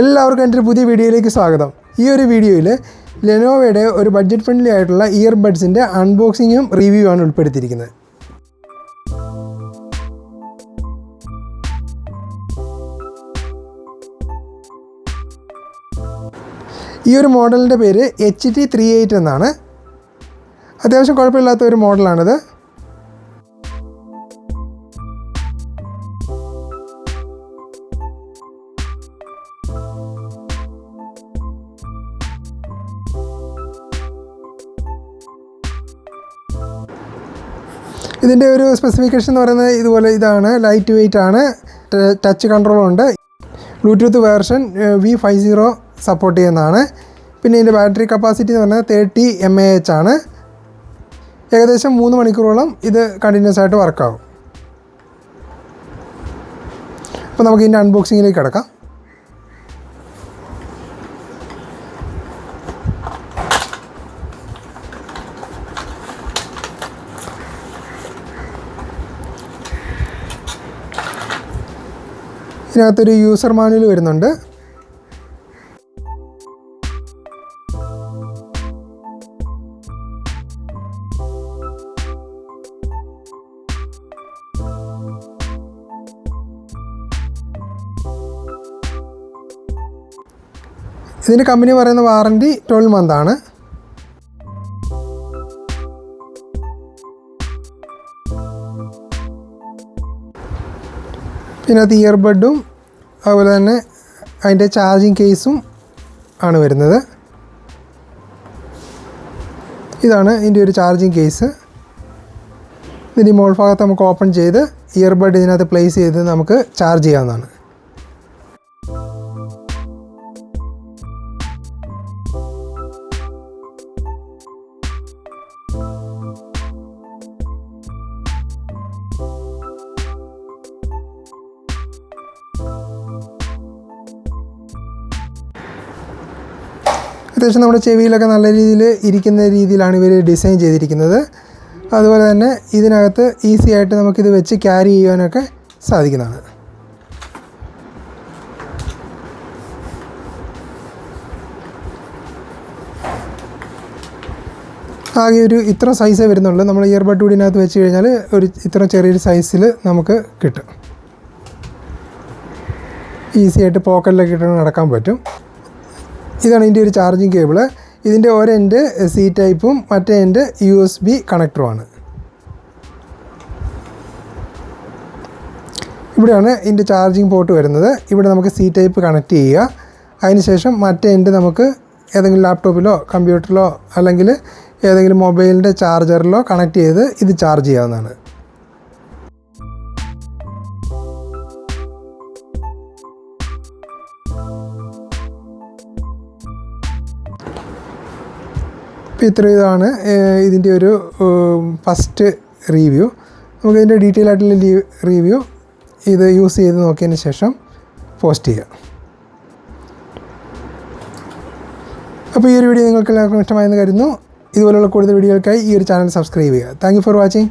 എല്ലാവർക്കും എന്റെ ഒരു പുതിയ വീഡിയോയിലേക്ക് സ്വാഗതം. ഈ ഒരു വീഡിയോയിൽ ലെനോവയുടെ ഒരു ബഡ്ജറ്റ് ഫ്രണ്ട്ലി ആയിട്ടുള്ള ഇയർബഡ്സിന്റെ അൺബോക്സിങ്ങും റിവ്യൂ ആണ് ഉൾപ്പെടുത്തിയിരിക്കുന്നത്. ഈ ഒരു മോഡലിന്റെ പേര് എച്ച് ടി ത്രീ എയ്റ്റ് എന്നാണ്. അത്യാവശ്യം കുഴപ്പമില്ലാത്ത ഒരു മോഡലാണിത് ഇതിന്റെ ഒരു സ്പെസിഫിക്കേഷൻ എന്ന് പറയുന്നത് ഇതുപോലെ ഇതാണ് ലൈറ്റ് വെയിറ്റ് ആണ് touch കൺട്രോളുണ്ട് Bluetooth version V five zero support ചെയ്യുന്നതാണ്. പിന്നെ ഇതിന്റെ ബാറ്ററി കപ്പാസിറ്റി എന്ന് പറഞ്ഞാൽ തേർട്ടി എം എ എച്ച് ആണ്. ഏകദേശം മൂന്ന് മണിക്കൂറോളം ഇത് കണ്ടിന്യൂസ് ആയിട്ട് വർക്കാവും അപ്പോൾ നമുക്ക് ഇതിന്റെ അൺബോക്സിങ്ങിലേക്ക് കിടക്കാം. ഇതിനകത്തൊരു യൂസർ മാനുവൽ വരുന്നുണ്ട്. ഇതിന്റെ കമ്പനി പറയുന്ന വാറന്റി ട്വൽവ് മന്ത് ആണ് ഇതിനകത്ത് ഇയർബഡും അതുപോലെ തന്നെ അതിന്റെ ചാർജിങ് കേസും ആണ് വരുന്നത്. ഇതാണ് ഇതിന്റെ ഒരു ചാർജിങ് കേസ് ഇതിന്റെ മോൾ ഭാഗത്ത് നമുക്ക് ഓപ്പൺ ചെയ്ത് ഇയർബഡ് ഇതിനകത്ത് പ്ലേസ് ചെയ്ത് നമുക്ക് ചാർജ് ചെയ്യാവുന്നതാണ്. അത്യാവശ്യം നമ്മുടെ ചെവിയിലൊക്കെ നല്ല രീതിയിൽ ഇരിക്കുന്ന രീതിയിലാണ് ഇവർ ഡിസൈൻ ചെയ്തിരിക്കുന്നത്. അതുപോലെ തന്നെ ഇതിനകത്ത് ഈസി ആയിട്ട് നമുക്കിത് വെച്ച് ക്യാരി ചെയ്യാനൊക്കെ സാധിക്കുന്നതാണ്. ആകെ ഒരു ഇത്ര സൈസേ വരുന്നുള്ളൂ. നമ്മൾ ഇയർബഡ് കൂടിനകത്ത് വെച്ച് കഴിഞ്ഞാൽ ഒരു ഇത്ര ചെറിയൊരു സൈസിൽ നമുക്ക് കിട്ടും. ഈസി ആയിട്ട് പോക്കറ്റിലൊക്കെ ഇട്ട് നടക്കാൻ പറ്റും. ഇതാണ് ഇതിന്റെ ഒരു ചാർജിങ് കേബിൾ. ഇതിന്റെ ഒരെൻഡ് സി ടൈപ്പും മറ്റേ എൻഡ് യു എസ് ബി കണക്ടറുമാണ് ഇവിടെയാണ് ഇതിന്റെ ചാർജിങ് പോർട്ട് വരുന്നത്. ഇവിടെ നമുക്ക് സി ടൈപ്പ് കണക്ട് ചെയ്യുക. അതിനുശേഷം മറ്റേ എൻഡ് നമുക്ക് ഏതെങ്കിലും ലാപ്ടോപ്പിലോ കമ്പ്യൂട്ടറിലോ അല്ലെങ്കിൽ ഏതെങ്കിലും മൊബൈലിന്റെ ചാർജറിലോ കണക്ട് ചെയ്ത് ഇത് ചാർജ് ചെയ്യാവുന്നതാണ്. അപ്പോൾ ഇത്ര ഇതാണ് ഇതിന്റെ ഒരു ഫസ്റ്റ് റിവ്യൂ നമുക്ക് ഇതിന്റെ ഡീറ്റെയിൽ ആയിട്ടുള്ള റിവ്യൂ ഇത് യൂസ് ചെയ്ത് നോക്കിയതിന് ശേഷം പോസ്റ്റ് ചെയ്യുക അപ്പോൾ ഈ ഒരു വീഡിയോ നിങ്ങൾക്ക് എല്ലാവർക്കും ഇഷ്ടമായെന്ന് കരുതുന്നു. ഇതുപോലുള്ള കൂടുതൽ വീഡിയോകൾക്കായി ഈ ഒരു ചാനൽ സബ്സ്ക്രൈബ് ചെയ്യുക. Thank for watching